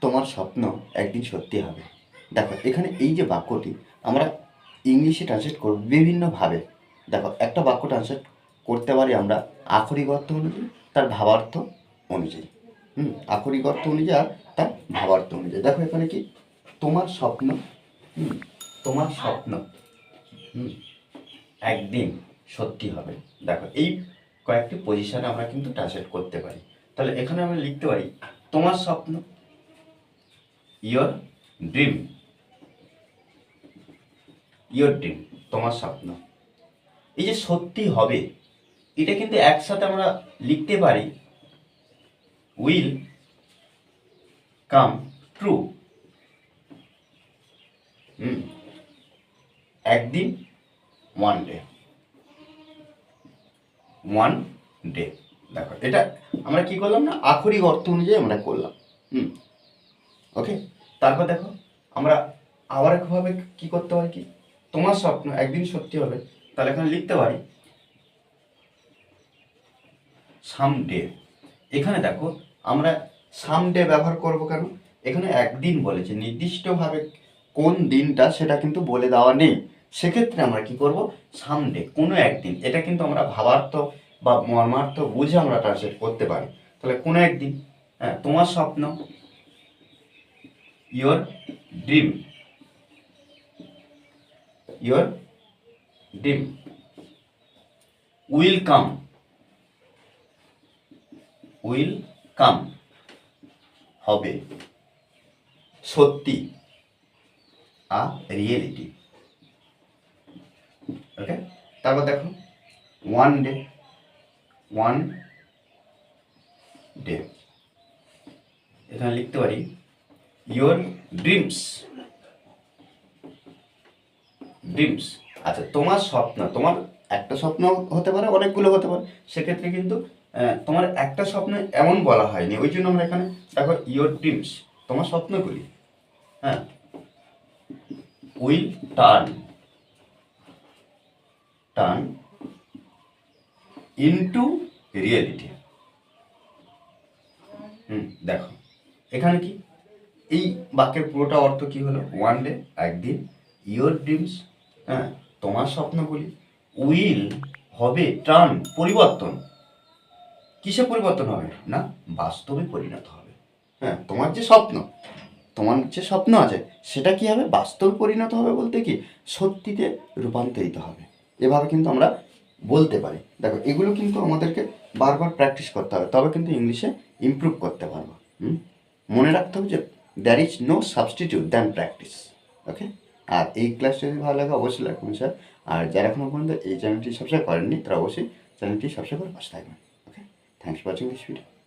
তোমার স্বপ্ন একদিন সত্যি হবে। দেখো, এখানে এই যে বাক্যটি, আমরা ইংলিশে ট্রান্সলেট করব বিভিন্নভাবে। দেখো, একটা বাক্য ট্রান্সলেট করতে পারি আমরা আক্ষরিক অর্থ অনুযায়ী, তার ভাবার্থ অনুযায়ী। হুম, আক্ষরিক অর্থ অনুযায়ী আর তার ভাবার্থ অনুযায়ী। দেখো, এখানে কি? তোমার স্বপ্ন, হুম, তোমার স্বপ্ন, হুম, একদিন সত্যি হবে। দেখো, এই কয়েকটি পজিশনে আমরা কিন্তু ট্রান্সলেট করতে পারি। তাহলে এখানে আমরা লিখতে পারি, তোমার স্বপ্ন ইয়োর ড্রিম ইয়োর ড্রিম তোমার স্বপ্ন। এই যে সত্যি হবে, এটা কিন্তু একসাথে আমরা লিখতে পারি। উইল কাম ট্রু একদিন ওয়ান ডে ওয়ান ডে দেখো, এটা আমরা কি করলাম না? আক্ষরিক অর্থ অনুযায়ী আমরা করলাম। হুম। ওকে তারপর দেখো, আমরা আবার একভাবে কি করতে পারি কি? তোমার স্বপ্ন একদিন সত্যি হবে, তাহলে এখানে লিখতে পারি সাম ডে এখানে দেখো, আমরা সাম ডে ব্যবহার করব কেন? এখানে একদিন বলেছে, নির্দিষ্টভাবে কোন দিনটা সেটা কিন্তু বলে দেওয়া নেই। সেক্ষেত্রে আমরা কি করব? সামডে কোনো একদিন। এটা কিন্তু আমরা ভাবার্থ বা মর্মার্থ বুঝে আমরা ট্রান্সলেট করতে পারি। তাহলে কোনো একদিন হ্যাঁ তোমার স্বপ্ন your dream your dream will come will come হবে। সত্যি। আ রিয়েলিটি ওকে তারপর দেখো। ওয়ান ডে ওয়ান ডে এখানে লিখতে পারি ইয়োর ড্রিমস ড্রিমস আচ্ছা তোমার স্বপ্ন, তোমার একটা স্বপ্ন হতে পারে, অনেকগুলো হতে পারে। সেক্ষেত্রে কিন্তু তোমার একটা স্বপ্ন এমন বলা হয়নি। ওই জন্য আমরা এখানে দেখো ইয়োর ড্রিমস তোমার স্বপ্নগুলি। হ্যাঁ? Will turn turn into reality হুম, দেখো। এখানে কি? এই বাক্যের পুরোটা অর্থ কি হলো? ওয়ান ডে একদিন ইয়োর ড্রিমস হ্যাঁ। তোমার স্বপ্নগুলি উইল হবে টার্ন পরিবর্তন। কিসে পরিবর্তন হবে? না বাস্তবে পরিণত হবে। হ্যাঁ তোমার যে স্বপ্ন তোমার যে স্বপ্ন আছে সেটা কি হবে? বাস্তবে পরিণত হবে বলতে কি? সত্যিতে রূপান্তরিত হবে। এভাবে কিন্তু আমরা বলতে পারি। দেখো এগুলো কিন্তু আমাদেরকে বারবার প্র্যাকটিস করতে হবে। তবে কিন্তু ইংলিশে ইমপ্রুভ করতে পারব। হুম? মনে রাখতে হবে যে there is no substitute than practice okay আর এই ক্লাসটা যদি ভালো লাগে, অবশ্যই লাগবে স্যার আর যারা এখনও পর্যন্ত এই চ্যানেলটি সাবস্ক্রাইব করেননি, তারা অবশ্যই চ্যানেলটি সাবস্ক্রাইব করে পাশে থাকবেন। Okay thanks for watching this video